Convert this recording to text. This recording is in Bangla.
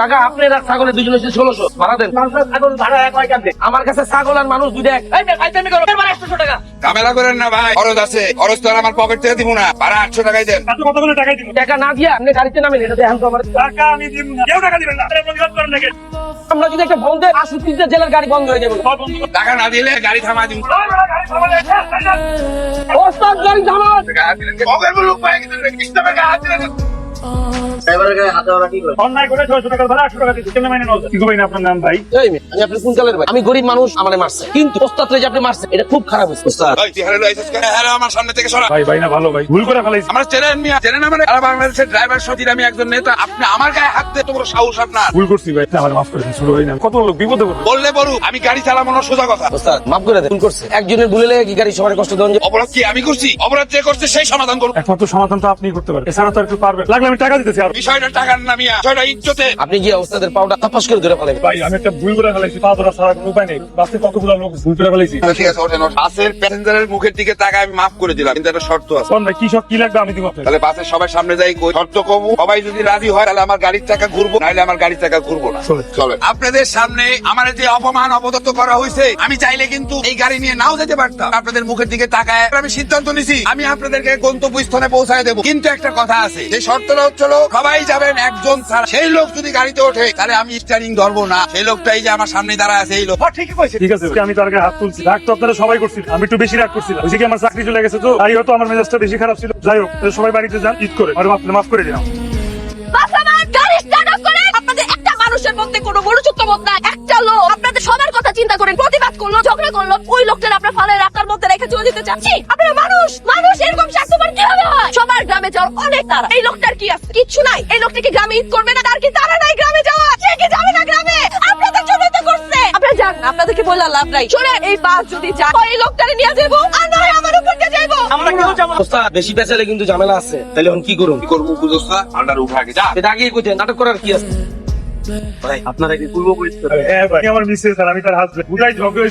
টাকা আপনি আর ছাগলের দুজন হচ্ছে ষোলোশো ভাড়া দেন। ছাগল ভাড়া এক হয় কাঁদে আমার কাছে ছাগল আর মানুষ দুইটা এক। এই দেখ, আইতেমি করো এবার একশো টাকা। ঝামেলা করেন না ভাই খরচ আছে। খরচ তো আমার পকেট থেকে দিব না। ভাড়া আটশো টাকাই দেন। কতগুলো টাকাই দিব টাকা না দিয়ে আপনি গাড়িতে নামেন এটা দেখেন তো আমার। টাকা আমি দিব না। কেউ টাকা দিবেন না। আপনারা প্রতিবাদ করেন নাকি? আমরা যদি একটা ফোন দেয় আশুতির জেলার গাড়ি বন্ধ হয়ে যাবে। বন্ধ টাকা না দিলে গাড়ি থামা দিব। ওস্তাদ গাড়ি থামান আমি আপনার কোন চালের ভাই। আমি গরিব মানুষ আমারে মারছে। কিন্তু ওস্তাদ যে আপনি মারছেন এটা খুব খারাপ হয়েছে। ওস্তাদ। আমার সামনে থেকে সরা। ভাই ভাই না ভালো ভাই। ভুল করে ফেলাইছি আমার চেনেন মিয়া চেনেন আমার। সারা বাংলাদেশের ড্রাইভার সতীর আমি একজন নেতা। আপনি আমার গায়ে হাত দিয়ে তোমার সাহস আপনার ভুল করছি ভাই। আমার মাফ করে দিন শুরু হয় না কত লোক বিপদে পড়বে বললে বলু আমি গাড়ি চালাবো না সোজা কথা। ওস্তাদ মাফ করে দেন ভুল করছে। একজনের ভুলে লেগে কি গাড়ি সবার কষ্ট দেন অপরাধ কি আমি করছি? অপরাধ যে করছে সেই সমাধান করব একমাত্র সমাধান তো আপনি করতে পারেন। এছাড়া তো আর কেউ পারবে লাগলে আমি টাকা দিতেছি আর বিষয়টা টাকার না মিয়া বিষয়টা ইজ্জতে। আপনি গিয়ে ওস্তাদের পাউডার তাপাস করে ধরে ফেলেন। ভাই আমি একটা ভুল করে ফেলাইছি পা ধরা ছাড়া কোনো উপায় নেই। বাসে কতগুলো লোক ভুল করে ফেলাইছি ঠিক আছে ওঠেন। বাসের প্যাসেঞ্জারের মুখের দিকে টাকা আমি মাফ করে দিলাম কিন্তু একটা শর্ত আছে। কোন ভাই কি সব কি লাগবে আমি দিব আপনাকে? তাহলে বাসের সবার সামনে যাই কই? শর্ত কমু সবাই যদি রাজি হয় তাহলে আমার গাড়ির টাকা ঘুরবো নাহলে আমার গাড়ির টাকা ঘুরবো না। চলে। আপনাদের সামনে আমার যে অপমান অপদত্ত করা হয়েছে আমি চাইলে কিন্তু এই গাড়ি নিয়ে নাও যেতে পারতাম। আপনাদের মুখের দিকে তাকায় আমি সিদ্ধান্ত নিছি আমি আপনাদেরকে গন্তব্যস্থানে পৌঁছায় দেবো। কিন্তু একটা কথা আছে যে শর্তটা হচ্ছিল সবাই যাবেন একজন ছাড়া। সেই লোক যদি গাড়িতে ওঠে তাহলে আমি স্টারিং ধরবো না। সেই লোকটাই যে আমার সামনে দাঁড়া আছে এই লোক। ঠিক আছে ঠিক আছে আমি তার হাত তুলছি। রাগ তো আপনারা সবাই করছিল আমি একটু বেশি রাগ করছিলাম। ওই কি আমার চাকরি চলে গেছে তো তাই হয়তো আমার মেজাজটা বেশি খারাপ ছিল। যাই হোক সবাই বাড়িতে যান ঈদ করে। আর আপনি মাফ করে দিলাম। বাস আমার গাড়ি স্টার্ট আপ করে। আপনাদের একটা মানুষের মধ্যে কোনো মনুষ্যত্ব বোধ নাই। একটা লোক আপনাদের সবার কথা চিন্তা করেন প্রতিবাদ করল ঝগড়া করল। ওই লোকটার আপনার ফালে রাস্তার মধ্যে রেখে চলে যেতে চাচ্ছি আপনারা মানুষ! যাওয়ার অনেক তারা এই লোকটার কি আছে? কিচ্ছু নাই। এই লোকটা কি গ্রামে ঈদ করবে না? তার কি তারা নাই? গ্রামে যাওয়া সে কি যাবে না গ্রামে? আপনাদের জন্যই তো করছে। আপনারা যান আপনাদেরকে বললে লাভ নাই। শুনে এই বাস যদি যায় এই লোকটারে নিয়ে যাব আর নয় আমার উপর দিয়ে যাইবো। আমরা কেউ যাব? ওস্তাদ বেশি পেছালে কিন্তু ঝামেলা আছে। তাহলে এখন কি করুন কি করব বুঝোস না আন্ডার উঠা আগে যা। এটা আগে কইতেন নাটক করার কি আছে? হ্যাঁ ভাই। আমার মিসেস আর আমি তার হাজবেন্ড বুঝাই ঝগড়া।